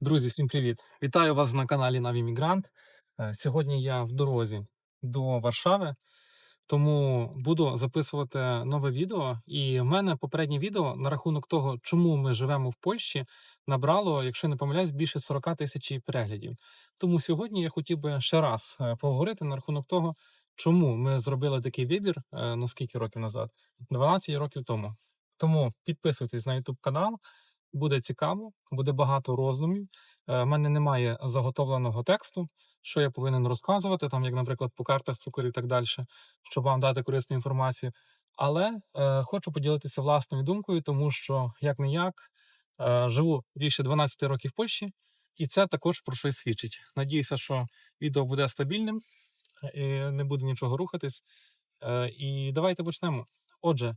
Друзі, всім привіт! Вітаю вас на каналі Навімігрант. Е, Сьогодні я в дорозі до Варшави, тому буду записувати нове відео. І в мене попереднє відео на рахунок того, чому ми живемо в Польщі, набрало, якщо не помиляюсь, більше 40 тисяч переглядів. Тому сьогодні я хотів би ще раз е, поговорити на рахунок того, чому ми зробили такий вибір, е, ну скільки років назад? 12 років тому. Тому підписуйтесь на YouTube канал. Буде цікаво, буде багато роздумів. У мене немає заготовленого тексту, що я повинен розказувати, там, як, наприклад, по картах цукор і так далі, щоб вам дати корисну інформацію. Але е, хочу поділитися власною думкою, тому що як не як е, живу більше 12 років в Польщі, і це також про щось свідчить. Надіюся, що відео буде стабільним, і не буде нічого рухатись. Е, і давайте почнемо. Отже,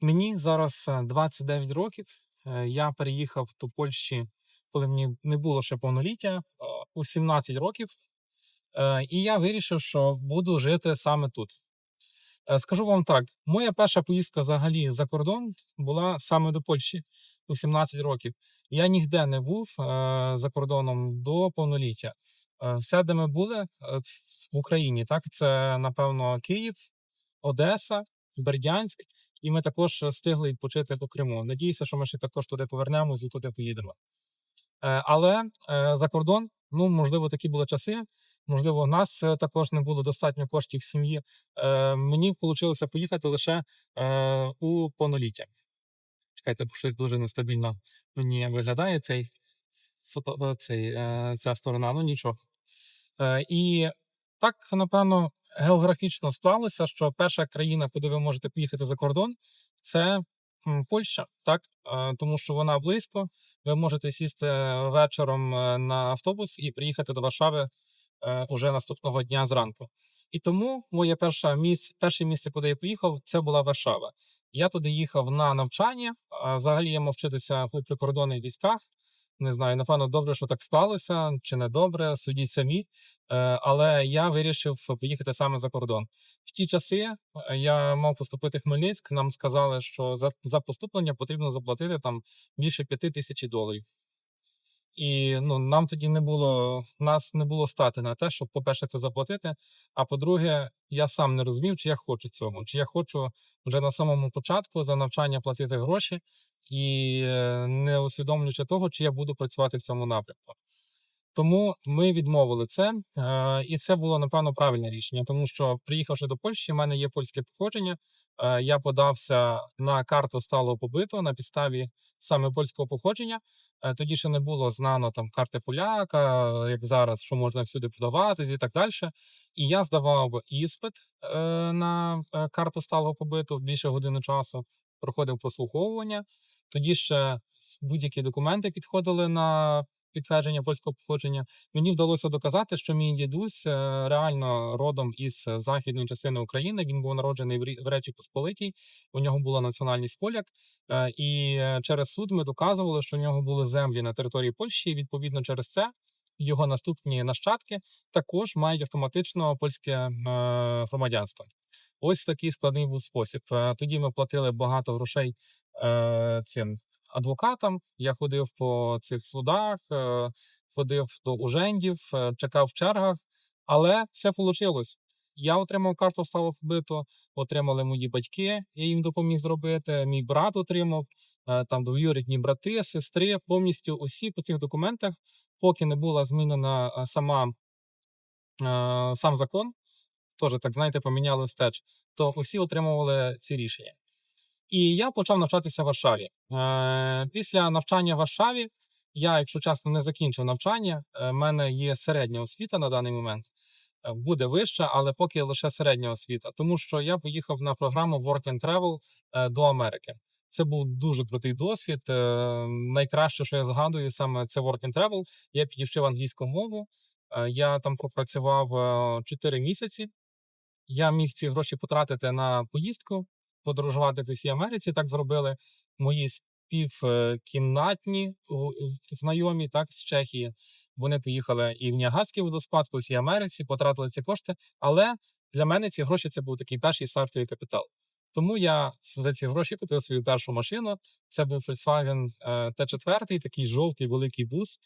мені зараз е, 29 років. Е, Я переїхав до Польщі, коли мені не було ще повноліття, у 17 років. Е, І я вирішив, що буду жити саме тут. Е, Скажу вам так: моя перша поїздка взагалі за кордон була саме до Польщі у 17 років. Я ніде не був за кордоном до повноліття. Все, де ми були в Україні, так це напевно Київ, Одеса, Бердянськ. І ми також встигли відпочити по Криму. Надіюся, що ми ще також туди повернемось і туди поїдемо. Е, Але е, за кордон, ну можливо, такі були часи. Можливо, у нас е, також не було достатньо коштів сім'ї. Е, Мені вийшло поїхати лише е, у повноліття. Чекайте, бо щось дуже нестабільно мені виглядає цей цей, е, ця сторона. Ну нічого. Е, І так, напевно, географічно склалося, що перша країна, куди ви можете поїхати за кордон, це Польща, так? Тому що вона близько. Ви можете сісти вечором е, на автобус і приїхати до Варшави е, уже наступного дня зранку. І тому моє перше місце, перше місце, куди я поїхав, це була Варшава. Я туди їхав на навчання. Взагалі я мав вчитися у прикордонних військах. Не знаю, напевно, добре, що так склалося, чи не добре, судіть самі. Е, Але я вирішив поїхати саме за кордон. В ті часи е, я мав поступити в Хмельницьк. Нам сказали, що за, за поступлення потрібно заплатити там більше п'яти тисяч доларів. І ну, нам тоді не було, нас не було стати на те, щоб, по-перше, це заплатити. А по-друге, я сам не розумів, чи я хочу цього, чи я хочу вже на самому початку за навчання платити гроші, і е, не усвідомлюючи того, чи я буду працювати в цьому напрямку. Тому ми відмовили це, е, і це було напевно правильне рішення, тому що приїхавши до Польщі, в мене є польське походження. Е, Я подався на карту сталого побиту на підставі саме польського походження. Тоді ще не було знано там карти поляка, як зараз, що можна всюди подаватись і так далі. І я здавав іспит на карту сталого побиту більше години часу, проходив прослуховування. Тоді ще будь-які документи підходили на підтвердження польського походження. Мені вдалося доказати, що мій дідусь е, реально родом із західної частини України. Він був народжений в Речі Посполитій. У нього була національність поляк. Е, І е, через суд ми доказували, що у нього були землі на території Польщі. І відповідно через це його наступні нащадки також мають автоматично польське громадянство. Ось такий складний був спосіб. Тоді ми платили багато грошей е, цим адвокатам. Я ходив по цих судах, е, ходив до ужендів, е, чекав в чергах, але все вийшло. Я отримав карту стало побиту, отримали мої батьки, я їм допоміг зробити. Мій брат отримав, там двоюрідні брати, сестри, повністю усі по цих документах, поки не була змінена сама сам закон, теж так знаєте, поміняли встеч, то усі отримували ці рішення. І я почав навчатися в Варшаві. Е, Після навчання в Варшаві я, якщо чесно, не закінчив навчання. У мене є середня освіта на даний момент. Е, Буде вища, але поки лише середня освіта, тому що я поїхав на програму Work and Travel е, до Америки. Це був дуже крутий досвід. Е, Найкраще, що я згадую, саме це Work and Travel. Я підівчив англійську мову. Е, Я там пропрацював е, 4 місяці. Я міг ці гроші потратити на поїздку, подорожувати по всій Америці. Так зробили мої співкімнатні знайомі, так з Чехії. Вони поїхали і в Ніагарський водоспад по всій Америці, потратили ці кошти. Але для мене ці гроші це був такий перший стартовий капітал. Тому я за ці гроші купив свою першу машину. Це був Volkswagen е, T4, такий жовтий великий бус.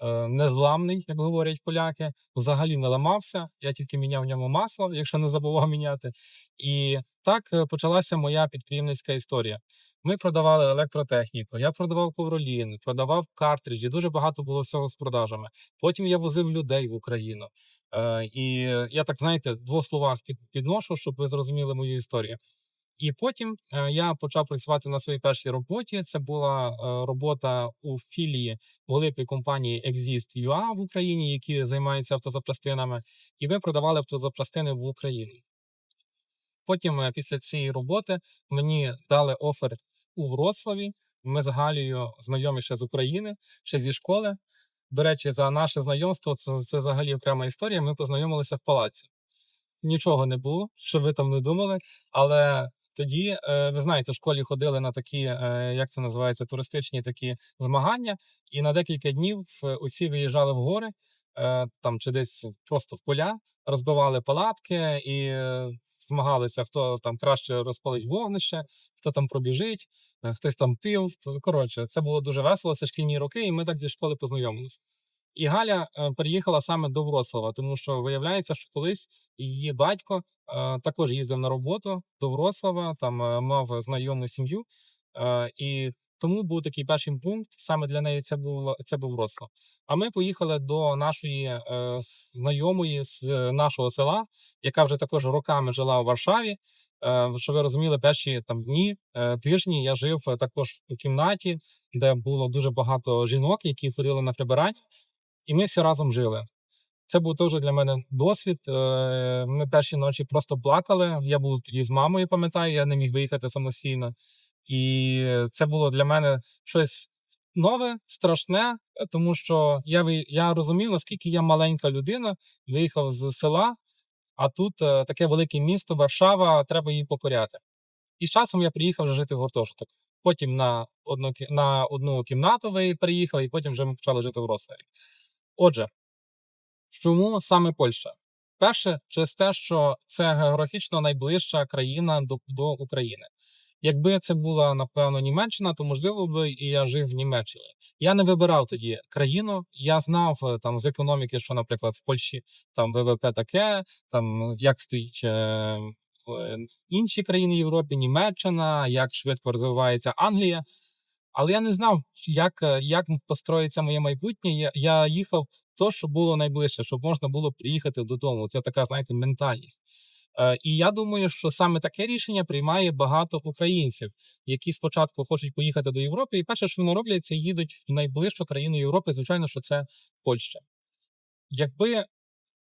Е, незламний, як говорять поляки, взагалі не ламався. Я тільки міняв в ньому масло, якщо не забував міняти. І так е, почалася моя підприємницька історія. Ми продавали електротехніку, я продавав ковролін, продавав картриджі, дуже багато було всього з продажами. Потім я возив людей в Україну. Е, і я так знаєте, в двох словах під, підношу, щоб ви зрозуміли мою історію. І потім е, я почав працювати на своїй першій роботі. Це була е, робота у філії великої компанії Exist.ua в Україні, які займаються автозапчастинами, і ми продавали автозапчастини в Україну. Потім, е, після цієї роботи, мені дали офер у Вроцлаві. Ми з Галією знайомі ще з України, ще зі школи. До речі, за наше знайомство це, це взагалі окрема історія. Ми познайомилися в палаці. Нічого не було, що ви там не думали. Але тоді, е, ви знаєте, в школі ходили на такі, е, як це називається, туристичні такі змагання, і на декілька днів е, усі виїжджали в гори, там чи десь просто в поля, розбивали палатки і змагалися, хто там краще розпалить вогнище, хто там пробіжить, хтось там пив. Коротше, це було дуже весело. Це шкільні роки, і ми так зі школи познайомилися. І Галя е, переїхала саме до Вроцлава, тому що виявляється, що колись її батько е, також їздив на роботу до Вроцлава, там е, мав знайому сім'ю. І тому був такий перший пункт. Саме для неї це було це був Вроцлав. А ми поїхали до нашої знайомої з нашого села, яка вже також роками жила у Варшаві. Щоб ви розуміли, перші там дні, тижні я жив також у кімнаті, де було дуже багато жінок, які ходили на прибирання, і ми всі разом жили. Це був теж для мене досвід. Е, Ми перші ночі просто плакали. Я був тоді з мамою, пам'ятаю, я не міг виїхати самостійно. І це було для мене щось нове, страшне, тому що я, я розумів, наскільки я маленька людина, виїхав з села, а тут е, таке велике місто, Варшава, треба її покоряти. І з часом я приїхав вже жити в гуртожиток. Потім на одну, на одну кімнату переїхав, і потім вже ми почали жити в Рославі. Отже, чому саме Польща? Перше, через те, що це географічно найближча країна до, до України. Якби це була, напевно, Німеччина, то можливо би і я жив в Німеччині. Я не вибирав тоді країну. Я знав е, там з економіки, що, наприклад, в Польщі там ВВП таке, там як стоїть е, інші країни Європи, Німеччина, як швидко розвивається Англія. Але я не знав, як, е, як построїться моє майбутнє. Я, я їхав то, що було найближче, щоб можна було приїхати додому. Це така, знаєте, ментальність. Е, І я думаю, що саме таке рішення приймає багато українців, які спочатку хочуть поїхати до Європи, і перше, що вони роблять, це їдуть в найближчу країну Європи. Звичайно, що це Польща. Якби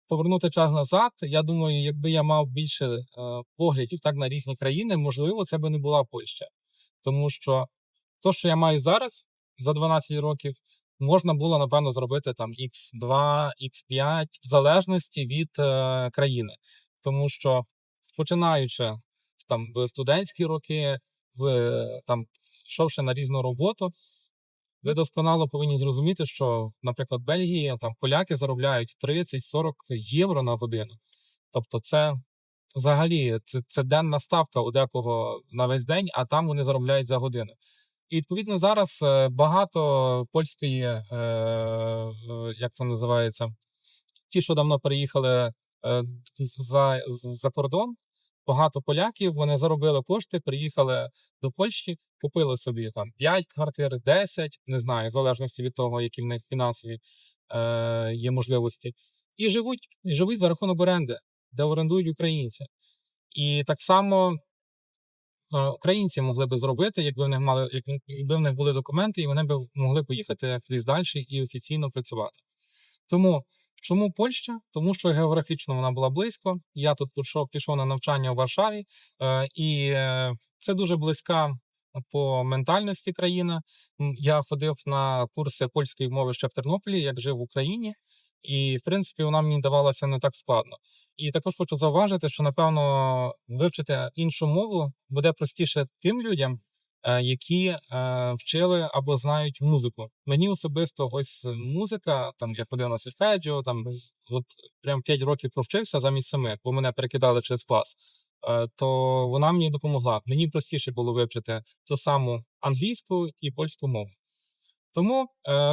повернути час назад, я думаю, якби я мав більше е, поглядів так на різні країни, можливо, це би не була Польща. Тому що то, що я маю зараз за 12 років, можна було напевно зробити там X2, X5, в залежності від е, країни. Тому що починаючи там в студентські роки, в е, там йшовши на різну роботу, ви досконало повинні зрозуміти, що, наприклад, в Бельгії там поляки заробляють 30-40 євро на годину. Тобто, це взагалі це, це денна ставка у декого на весь день, а там вони заробляють за годину. І відповідно зараз е, багато польської, е, як це називається, ті, що давно переїхали е, за, за кордон, багато поляків вони заробили кошти, приїхали до Польщі, купили собі там 5 квартир, 10, не знаю, в залежності від того, які в них фінансові е, є можливості, і живуть, і живуть за рахунок оренди, де орендують українці. І так само українці могли би зробити, якби в них мали, якби в них були документи, і вони б могли поїхати кудись далі і офіційно працювати. Тому чому Польща? Тому що географічно вона була близько. Я тут пішов, пішов на навчання у Варшаві, е, і е, це дуже близька по ментальності країна. Я ходив на курси польської мови ще в Тернополі, як жив в Україні, і в принципі вона мені давалася не так складно. І також хочу зауважити, що напевно вивчити іншу мову буде простіше тим людям, е, які е, вчили або знають музику. Мені особисто ось музика, там я ходив на сольфеджіо, там от прям 5 років провчився замість семи, бо мене перекидали через клас. е, То вона мені допомогла. Мені простіше було вивчити ту саму англійську і польську мову. Тому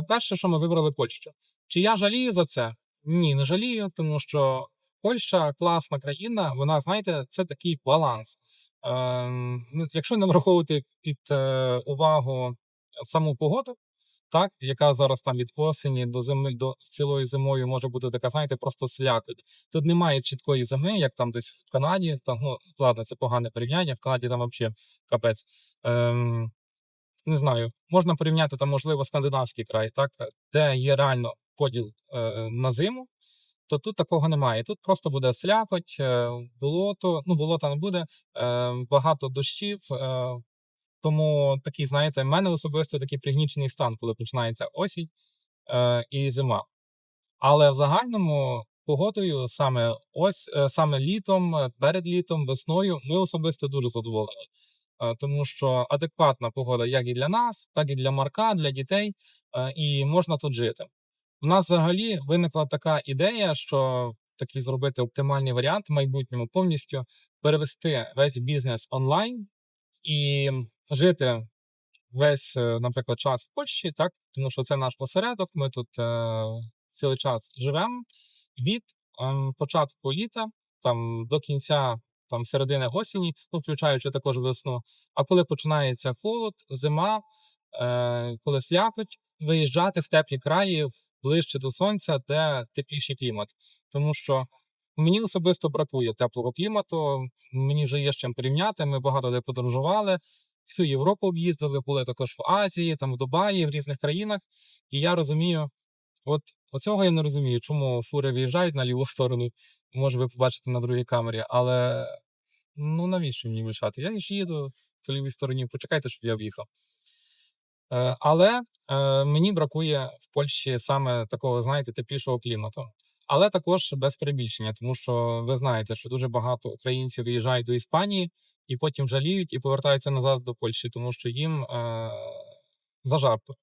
перше, що ми вибрали Польщу. Чи я жалію за це? Ні, не жалію, тому що Польща класна країна, вона, знаєте, це такий баланс. Ем, ну, якщо не враховувати під е, увагу саму погоду, так, яка зараз там від осені до зими до цілої зимою може бути така, знаєте, просто слякоть. Тут немає чіткої зими, як там десь в Канаді. Там, ну, ладно, це погане порівняння. В Канаді там взагалі капець. Ем, не знаю, можна порівняти там, можливо, скандинавський край, так, де є реально поділ е, на зиму, то тут такого немає. Тут просто буде слякоть, е, болото, ну, болота не буде, е, багато дощів. Е, тому такий, знаєте, в мене особисто такий пригнічений стан, коли починається осінь і зима. Але в загальному погодою саме ось саме літом, перед літом, весною, ми особисто дуже задоволені. Тому що адекватна погода як і для нас, так і для Марка, для дітей, і можна тут жити. У нас взагалі виникла така ідея, що такий зробити оптимальний варіант в майбутньому повністю перевести весь бізнес онлайн і жити весь, е, наприклад, час в Польщі, так тому що це наш посередок. Ми тут е, цілий час живемо від ем, початку літа там до кінця там середини осені, ну включаючи також весну. А коли починається холод, зима, е, коли слякоть, виїжджати в теплі краї ближче до сонця, де тепліший клімат. Тому що мені особисто бракує теплого клімату. Мені вже є з чим порівняти. Ми багато де подорожували, всю Європу об'їздили, були також в Азії, там в Дубаї, в різних країнах. І я розумію, от оцього я не розумію, чому фури виїжджають на ліву сторону. Може, ви побачите на другій камері, але ну навіщо мені мішати? Я ж їду по лівій стороні, почекайте, щоб я об'їхав. Е, але е, мені бракує в Польщі саме такого, знаєте, теплішого клімату. Але також без перебільшення, тому що ви знаєте, що дуже багато українців виїжджають до Іспанії і потім жаліють і повертаються назад до Польщі, тому що їм е, зажарко.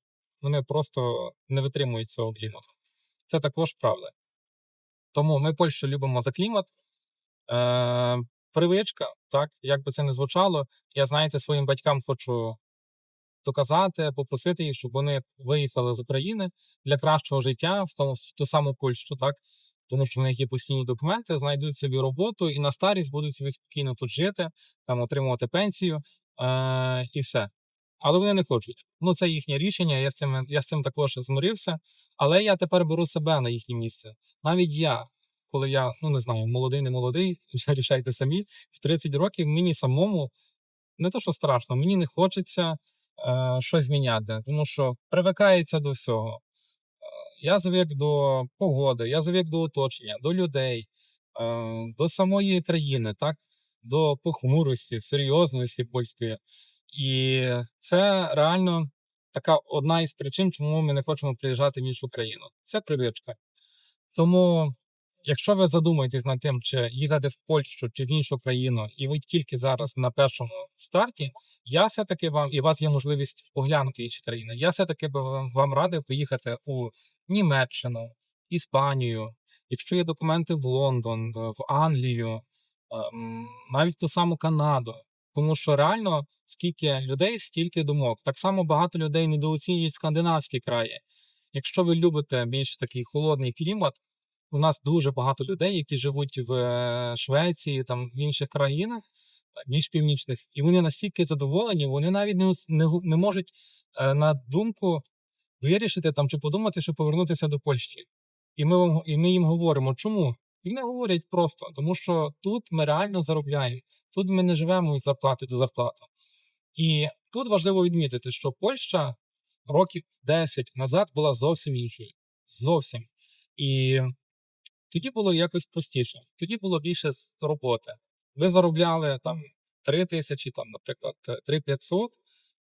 Вони просто не витримують цього клімату. Це також правда. Тому ми Польщу любимо за клімат. Е, привичка, так, як би це не звучало, я знаєте, своїм батькам хочу доказати, попросити їх, щоб вони виїхали з України для кращого життя в тому в ту саму Польщу, так тому що в них є постійні документи, знайдуть собі роботу і на старість будуть собі спокійно тут жити, там отримувати пенсію е- і все. Але вони не хочуть. Ну це їхнє рішення. Я з цим я з цим також змирився. Але я тепер беру себе на їхнє місце. Навіть я, коли я ну не знаю, молодий, не молодий, рішайте самі. В 30 років мені самому не то, що страшно, мені не хочеться щось міняти, тому що привикається до всього. Е, Я звик до погоди, я звик до оточення, до людей, е, до самої країни, так, до похмурості, серйозності польської. І це реально така одна із причин, чому ми не хочемо приїжджати в іншу країну. Це привичка. Тому, якщо ви задумаєтесь над тим, чи їхати в Польщу чи в іншу країну, і ви тільки зараз на першому старті, я все-таки вам і у вас є можливість поглянути інші країни. Я все-таки би вам, вам радив поїхати у Німеччину, Іспанію, якщо є документи в Лондон, в Англію, ем, навіть ту саму Канаду. Тому що реально скільки людей, стільки думок. Так само багато людей недооцінюють скандинавські краї. Якщо ви любите більш такий холодний клімат, у нас дуже багато людей, які живуть в е, Швеції, там в інших країнах, е, більш північних, і вони настільки задоволені, вони навіть не, не, не можуть е, на думку вирішити там чи подумати, що повернутися до Польщі. І ми, вам, і ми їм говоримо, чому? І вони говорять просто, тому що тут ми реально заробляємо, тут ми не живемо від зарплати до зарплати. І тут важливо відмітити, що Польща років 10 назад була зовсім іншою. Зовсім. І тоді було якось простіше. Тоді було більше роботи. Ви заробляли там 3 тисячі, там, наприклад, 3 500,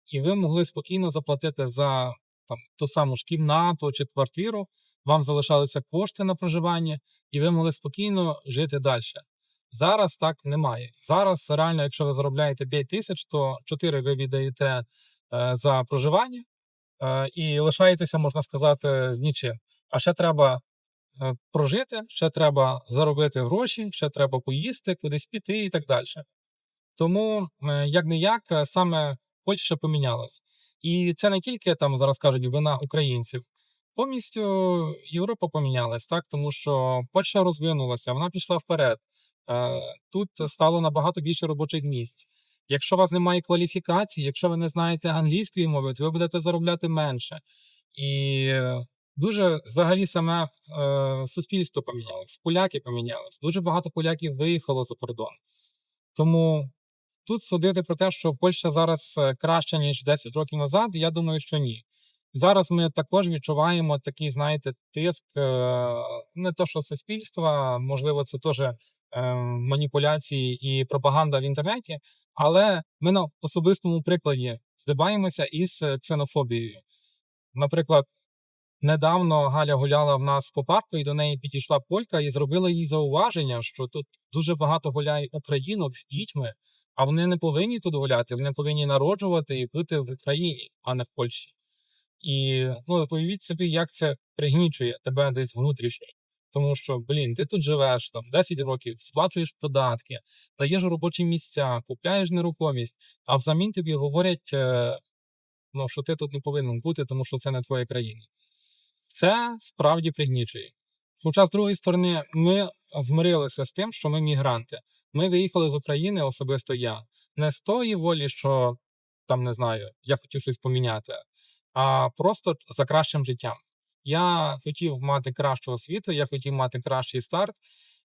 і ви могли спокійно заплатити за там, ту саму ж кімнату чи квартиру, вам залишалися кошти на проживання, і ви могли спокійно жити далі. Зараз так немає. Зараз реально, якщо ви заробляєте 5 тисяч, то 4 ви віддаєте е, за проживання е, і лишаєтеся, можна сказати, з нічим. А ще треба е, прожити, ще треба заробити гроші, ще треба поїсти, кудись піти і так далі. Тому, е, як не як, саме Польща помінялась. І це не тільки там зараз кажуть вина українців. Повністю Європа помінялась, так, тому що Польща розвинулася, вона пішла вперед. Е, Тут стало набагато більше робочих місць. Якщо у вас немає кваліфікації, якщо ви не знаєте англійської мови, то ви будете заробляти менше. І е, дуже взагалі саме е, суспільство помінялось, поляки помінялись. Дуже багато поляків виїхало за кордон. Тому тут судити про те, що Польща зараз е, краща, ніж 10 років назад, я думаю, що ні. Зараз ми також відчуваємо такий, знаєте, тиск е, не то, що суспільства, можливо, це теж е, маніпуляції і пропаганда в інтернеті, але ми на особистому прикладі здибаємося із е, ксенофобією. Наприклад, недавно Галя гуляла в нас по парку, і до неї підійшла полька і зробила їй зауваження, що тут дуже багато гуляє українок з дітьми, а вони не повинні тут гуляти, вони повинні народжувати і бути в Україні, а не в Польщі. І ну, уявіть собі, як це пригнічує тебе десь внутрішньо. Тому що, блін, ти тут живеш там 10 років, сплачуєш податки, даєш робочі місця, купляєш нерухомість, а взамін тобі говорять, е, ну, що ти тут не повинен бути, тому що це не твоя країна. Це справді пригнічує. Хоча, з другої сторони, ми змирилися з тим, що ми мігранти. Ми виїхали з України, особисто я, не з тої волі, що там не знаю, я хотів щось поміняти, а просто за кращим життям. Я хотів мати кращу освіту, я хотів мати кращий старт.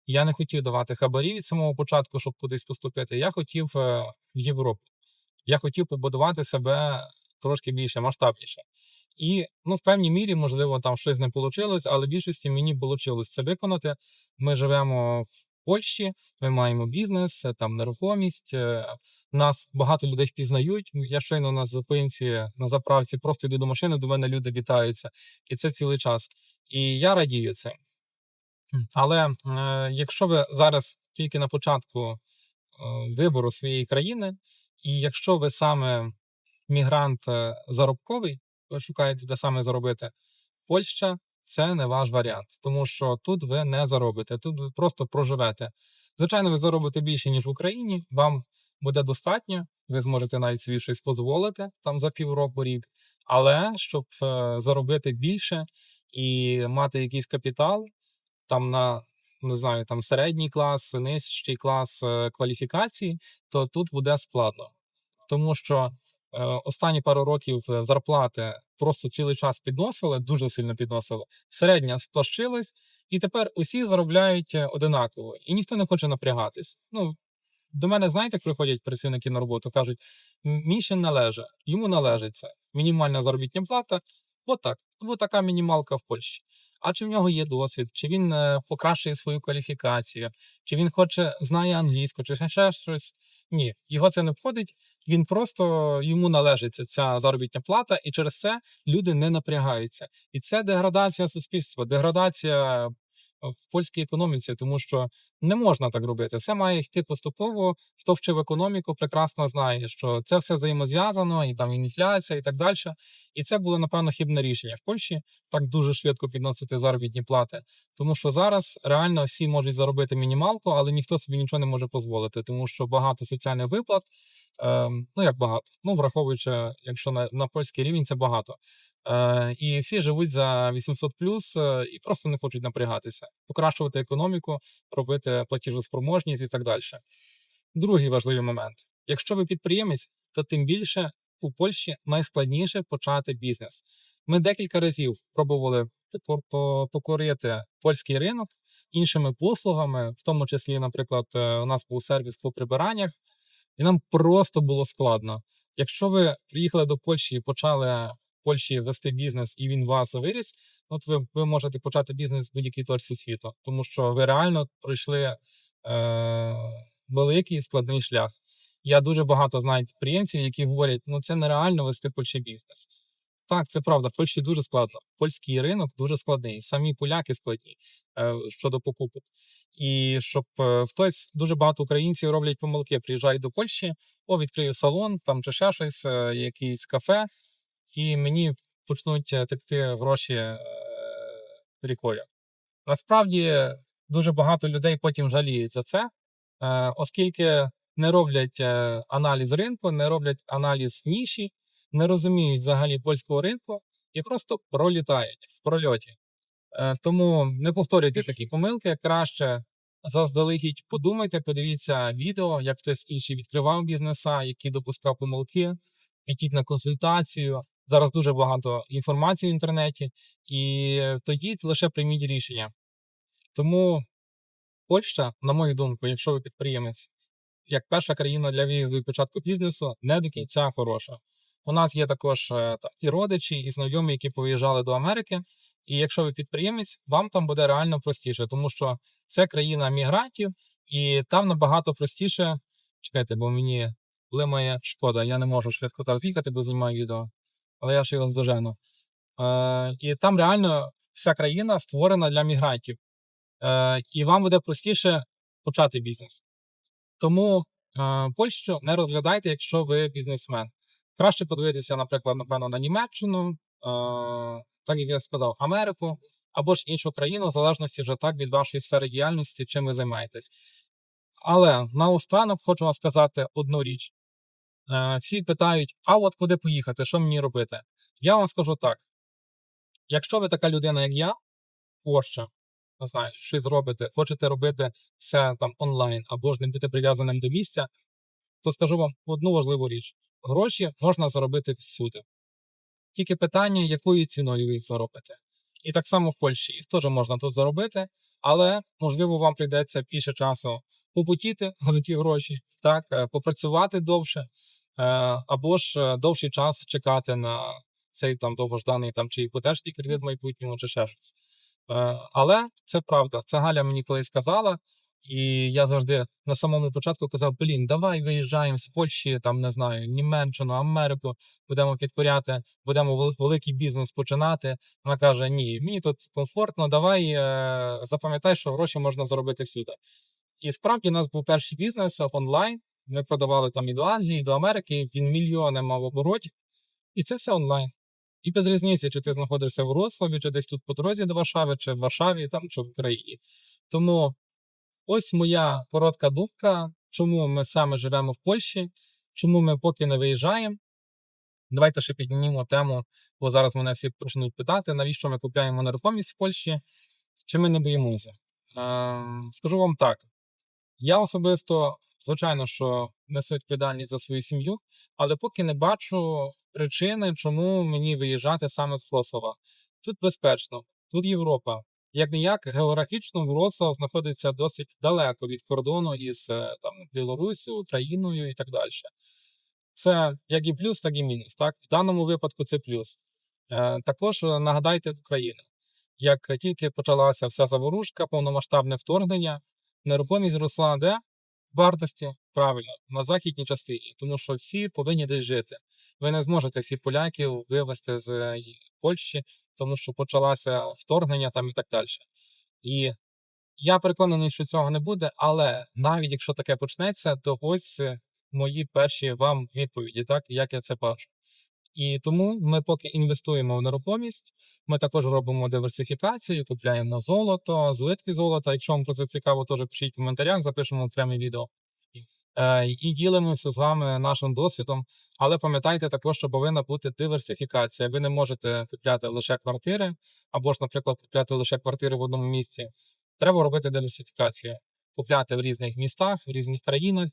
Я не хотів давати хабарі від самого початку, щоб кудись поступити. Я хотів е, в Європу. Я хотів побудувати себе трошки більше, масштабніше. І ну, в певній мірі, можливо, там щось не вийшло, але в більшості мені вийшло це виконати. Ми живемо в Польщі, ми маємо бізнес, е, там нерухомість. е, Нас багато людей впізнають. Я щойно на зупинці на заправці просто йду до машини, до мене люди вітаються, і це цілий час. І я радію цим. Але е, якщо ви зараз тільки на початку е, вибору своєї країни, і якщо ви саме мігрант е, заробковий, ви шукаєте, де саме заробити, Польща це не ваш варіант, тому що тут ви не заробите, тут ви просто проживете. Звичайно, ви заробите більше, ніж в Україні, вам буде достатньо, ви зможете навіть собі щось дозволити там за півроку рік. Але щоб е, заробити більше і мати якийсь капітал, там на не знаю, там середній клас, нижчий клас е, кваліфікації, то тут буде складно. Тому що останні пару років е, зарплати просто цілий час підносили, дуже сильно підносили. Середня сплощилась, і тепер усі заробляють е, одинаково, і ніхто не хоче напрягатись. Ну, до мене, знаєте, приходять працівники на роботу, кажуть: «М- мені належить, йому належить це. Мінімальна заробітна плата. Отак. Ось така мінімалка в Польщі. А чи в нього є досвід, чи він е, покращує свою кваліфікацію, чи він хоче знає англійську, чи ще щось. Ні, його це не входить. Він просто йому належить ця- заробітна плата, і через це люди не напрягаються. І це деградація суспільства, деградація в польській економіці, тому що не можна так робити. Все має йти поступово. Хто вчив економіку, прекрасно знає, що це все взаємозв'язано, і там інфляція, і так далі. І це було напевно хибне рішення в Польщі так дуже швидко підносити заробітні плати. Тому що зараз реально всі можуть заробити мінімалку, але ніхто собі нічого не може дозволити, тому що багато соціальних виплат. Ем, ну як багато, ну враховуючи, якщо на, на польський рівень це багато. Е, і всі живуть за 800 плюс е, і просто не хочуть напрягатися, покращувати економіку, робити платіжоспроможність і так далі. Другий важливий момент: якщо ви підприємець, то тим більше у Польщі найскладніше почати бізнес. Ми декілька разів пробували покорити польський ринок іншими послугами, в тому числі, наприклад, е, у нас був сервіс по прибираннях, і нам просто було складно. Якщо ви приїхали до Польщі і почали в Польщі вести бізнес, і він вас виріс, то ви, ви можете почати бізнес в будь-якій точці світу, тому що ви реально пройшли е, великий складний шлях. Я дуже багато знаю підприємців, які говорять, ну це нереально вести в Польщі бізнес. Так, це правда, в Польщі дуже складно. Польський ринок дуже складний. Самі поляки складні е, щодо покупок. І щоб е, хтось дуже багато українців роблять помилки, приїжджають до Польщі, о, відкрию салон, там чи ще щось, е, якийсь кафе, і мені почнуть е, текти гроші е, рікою. Насправді дуже багато людей потім жаліють за це, е, оскільки не роблять е, аналіз ринку, не роблять аналіз ніші, не розуміють взагалі польського ринку, і просто пролітають в прольоті. Е, Тому не повторюйте такі помилки. Краще заздалегідь подумайте, подивіться відео, як хтось інший відкривав бізнеса, який допускав помилки, ідіть на консультацію. Зараз дуже багато інформації в інтернеті, і тоді лише прийміть рішення. Тому Польща, на мою думку, якщо ви підприємець, як перша країна для виїзду і початку бізнесу, не до кінця хороша. У нас є також е, та- і родичі, і знайомі, які поїжджали до Америки. І якщо ви підприємець, вам там буде реально простіше, тому що це країна мігрантів, і там набагато простіше. Чекайте, бо мені лимає шкода, я не можу швидко зараз їхати, бо знімаю відео, але я ж його здожену. Е, і там реально вся країна створена для мігрантів. Е, і вам буде простіше почати бізнес. Тому е, Польщу не розглядайте, якщо ви бізнесмен. Краще подивитися, наприклад, напевно, на Німеччину, е, так як я сказав, Америку або ж іншу країну, в залежності вже так від вашої сфери діяльності, чим ви займаєтесь. Але наостанок хочу вам сказати одну річ. Е, всі питають: а от куди поїхати, що мені робити? Я вам скажу так: якщо ви така людина, як я, Польща, не знаю, щось зробите, хочете робити все там онлайн або ж не бути прив'язаним до місця, то скажу вам одну важливу річ: гроші можна заробити всюди. Тільки питання, якою ціною ви їх заробите. І так само в Польщі їх теж можна тут заробити, але можливо вам прийдеться більше часу попутіти за ті гроші, так, е, попрацювати довше, е, або ж е, довший час чекати на цей там довгожданий там чи іпотечний кредит в майбутньому, чи ще щось. Але це правда. Це Галя мені колись сказала, і я завжди на самому початку казав: блін, давай виїжджаємо з Польщі, там не знаю, Німеччину, Америку, будемо підкоряти, будемо великий бізнес починати. Вона каже: Ні, мені тут комфортно, давай е, запам'ятай, що гроші можна заробити всюди. І справді у нас був перший бізнес онлайн. Ми продавали там і до Англії, і до Америки. Він мільйони мав оборотів, і це все онлайн. І без різниці, чи ти знаходишся в Вроцлаві, чи десь тут по дорозі до Варшави, чи в Варшаві, там, чи в Україні. Тому ось моя коротка думка, чому ми саме живемо в Польщі, чому ми поки не виїжджаємо. Давайте ще піднімемо тему, бо зараз мене всі почнуть питати, навіщо ми купляємо нерухомість в Польщі, чи ми не боїмося. Ем, скажу вам так: я особисто, звичайно, що несу відповідальність за свою сім'ю, але поки не бачу причини, чому мені виїжджати саме з Вроцлава. Тут безпечно, тут Європа. Як не як географічно Вроцлав знаходиться досить далеко від кордону із е, там Білоруссю, Україною і так далі. Це як і плюс, так і мінус. Так, в даному випадку це плюс. Е, також е, нагадайте Україну, як тільки почалася вся заворушка, повномасштабне вторгнення, нерухомість зросла де вартості правильно на західній частині, тому що всі повинні десь жити. Ви не зможете всіх поляків вивезти з Польщі, тому що почалося вторгнення там і так далі. І я переконаний, що цього не буде, але навіть якщо таке почнеться, то ось е, мої перші вам відповіді, так як я це бачу. І тому ми поки інвестуємо в нерухомість, ми також робимо диверсифікацію, купляємо на золото, злитки золота. Якщо вам про це цікаво, теж пишіть в коментарях, запишемо окреме відео. Е, і ділимося з вами нашим досвідом. Але пам'ятайте також, що повинна бути диверсифікація. Ви не можете купляти лише квартири, або ж, наприклад, купляти лише квартири в одному місці. Треба робити диверсифікацію, купляти в різних містах, в різних країнах.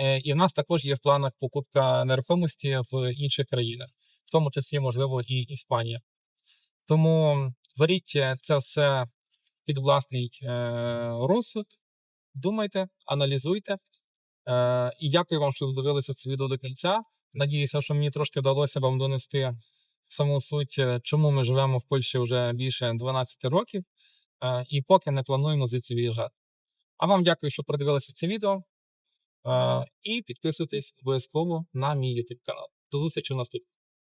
Е, І в нас також є в планах покупка нерухомості в інших країнах, в тому числі, можливо, і Іспанія. Тому беріть це все під власний е, розсуд, думайте, аналізуйте. Е, і дякую вам, що додивилися це відео до кінця. Надіюся, що мені трошки вдалося вам донести саму суть, е, чому ми живемо в Польщі вже більше 12 років, е, і поки не плануємо звідси виїжджати. А вам дякую, що продивилися це відео. Е, і підписуйтесь обов'язково на мій YouTube канал. До зустрічі в наступному.